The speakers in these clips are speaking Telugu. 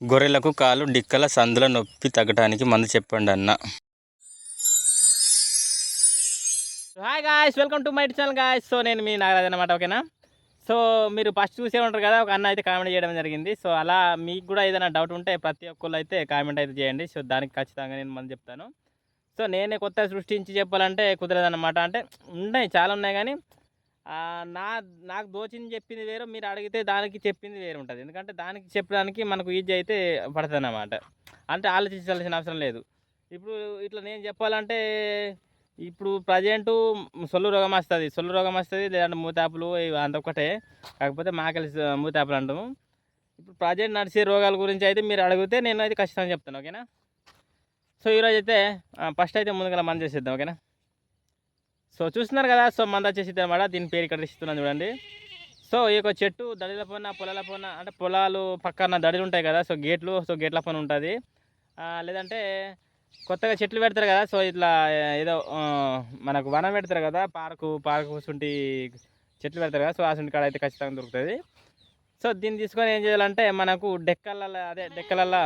గొర్రెలకు కాలు డిక్కల సందుల నొప్పి తగ్గడానికి మందు చెప్పండి అన్న. Hi guys welcome to my channel guys so నేను మీ నాగరాజ్ అనమాట ఓకేనా సో మీరు ఫస్ట్ చూసే ఉంటారు కదా ఒక అన్న అయితే కామెంట్ చేయడం జరిగింది. సో అలా మీకు కూడా ఏదైనా డౌట్ ఉంటే ప్రతి ఒక్కళ్ళు అయితే కామెంట్ అయితే చేయండి. సో దానికి ఖచ్చితంగా నేను మంది చెప్తాను. సో నేనే కొత్త సృష్టించి చెప్పాలంటే కుదరదన్నమాట. అంటే ఉన్నాయి చాలా ఉన్నాయి కానీ నా నాకు దోచింది చెప్పింది వేరు మీరు అడిగితే దానికి చెప్పింది వేరు ఉంటుంది. ఎందుకంటే దానికి చెప్పడానికి మనకు ఈజీ అయితే పడుతుంది అన్నమాట అంటే ఆలోచించాల్సిన అవసరం లేదు. ఇప్పుడు ఇట్లా నేను చెప్పాలంటే ఇప్పుడు ప్రజెంటు సొల్లు రోగం వస్తుంది. సొల్లు రోగం వస్తుంది లేదంటే మూతాపులు ఇవి అంత ఒక్కటే. కాకపోతే మాకలి మూతాపులు అంటాము. ఇప్పుడు ప్రజెంట్ నడిచే రోగాల గురించి అయితే మీరు అడిగితే నేను అయితే ఖచ్చితంగా చెప్తాను ఓకేనా? సో ఈరోజు అయితే ఫస్ట్ అయితే ముందుగా మనం చేసేద్దాం ఓకేనా? సో చూస్తున్నారు కదా సో మంద వచ్చేసి అనమాట దీని పేరు ఇక్కడ ఇస్తున్నాను చూడండి. సో ఈ యొక్క చెట్టు దడిల పైన పొలాల పైన అంటే పొలాలు పక్కన దడిలు ఉంటాయి కదా సో గేట్లు సో గేట్ల పైన ఉంటుంది. లేదంటే కొత్తగా చెట్లు పెడతారు కదా సో ఇట్లా ఏదో మనకు వనం పెడతారు కదా పార్కు పార్కు సుంటి చెట్లు పెడతారు కదా సో ఆ సుంటి కాడ అయితే ఖచ్చితంగా దొరుకుతుంది. సో దీన్ని తీసుకొని ఏం చేయాలంటే మనకు డెక్కలలో అదే డెక్కలలో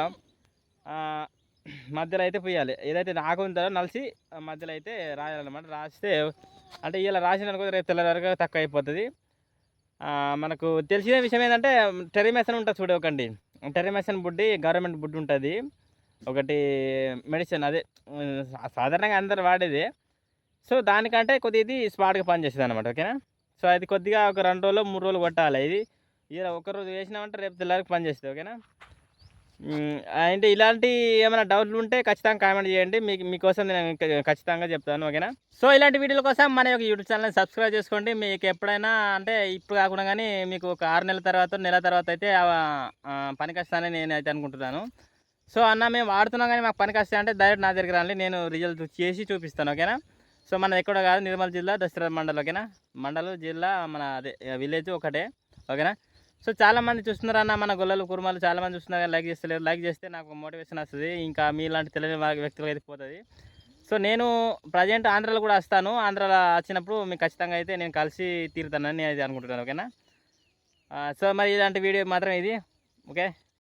మధ్యలో అయితే పోయాలి. ఏదైతే ఆకు ఉందో నలిసి మధ్యలో అయితే రాయాలన్నమాట. రాస్తే అంటే ఇలా రాసిన అనుకో రేపు తెల్లవారుగా తక్కువ అయిపోతుంది మనకు తెలిసిన విషయం ఏంటంటే టెరిమేషన్ ఉంటుంది చూడకండి టెరిమేషన్ బుడ్డి గవర్నమెంట్ బుడ్డి ఉంటుంది. ఒకటి మెడిసిన్ అదే సాధారణంగా అందరు వాడేది. సో దానికంటే కొద్దిగా ఇది స్పాట్గా పనిచేస్తుంది అనమాట ఓకేనా? సో అది కొద్దిగా ఒక రెండు రోజులు మూడు రోజులు కొట్టాలి. ఇది ఇలా ఒక రోజు వేసినామంటే రేపు తెల్లారికి పనిచేస్తుంది ఓకేనా? అంటే ఇలాంటి ఏమైనా డౌట్లు ఉంటే ఖచ్చితంగా కామెంట్ చేయండి. మీకు మీకోసం నేను ఖచ్చితంగా చెప్తాను ఓకేనా? సో ఇలాంటి వీడియోల కోసం మన యొక్క యూట్యూబ్ ఛానల్ని సబ్స్క్రైబ్ చేసుకోండి. మీకు ఎప్పుడైనా అంటే ఇప్పుడు కాకుండా కానీ మీకు ఒక ఆరు నెలల తర్వాత నెల తర్వాత అయితే పనికొస్తానని పనికి వస్తానని నేను అయితే అనుకుంటున్నాను. సో అన్న మేము వాడుతున్నాం కానీ మాకు పనికి వస్తాయి అంటే డైరెక్ట్ నా దగ్గర రండి. నేను రిజల్ట్ చేసి చూపిస్తాను ఓకేనా? సో మన ఎక్కడ కాదు నిర్మల్ జిల్లా దసరా మండలం ఓకేనా? మండలం జిల్లా మన అదే విలేజ్ ఒకటే ఓకేనా? సో చాలామంది చూస్తున్నారు అన్న మన గొల్లలు కుర్మాలు చాలామంది చూస్తున్నారు కానీ లైక్ చేస్తలేరు. లైక్ చేస్తే నాకు మోటివేషన్ వస్తుంది. ఇంకా మీలాంటి తెలియని వా- వ్యక్తులకు అయితే పోతుంది. సో నేను ప్రజెంట్ ఆంధ్రాలో కూడా వస్తాను. ఆంధ్రాలో వచ్చినప్పుడు మీకు ఖచ్చితంగా అయితే నేను కలిసి తీరుతానని నేను అనుకుంటున్నాను. ఓకేనా? సో మరి ఇలాంటి వీడియో మాత్రం ఇది. ఓకే?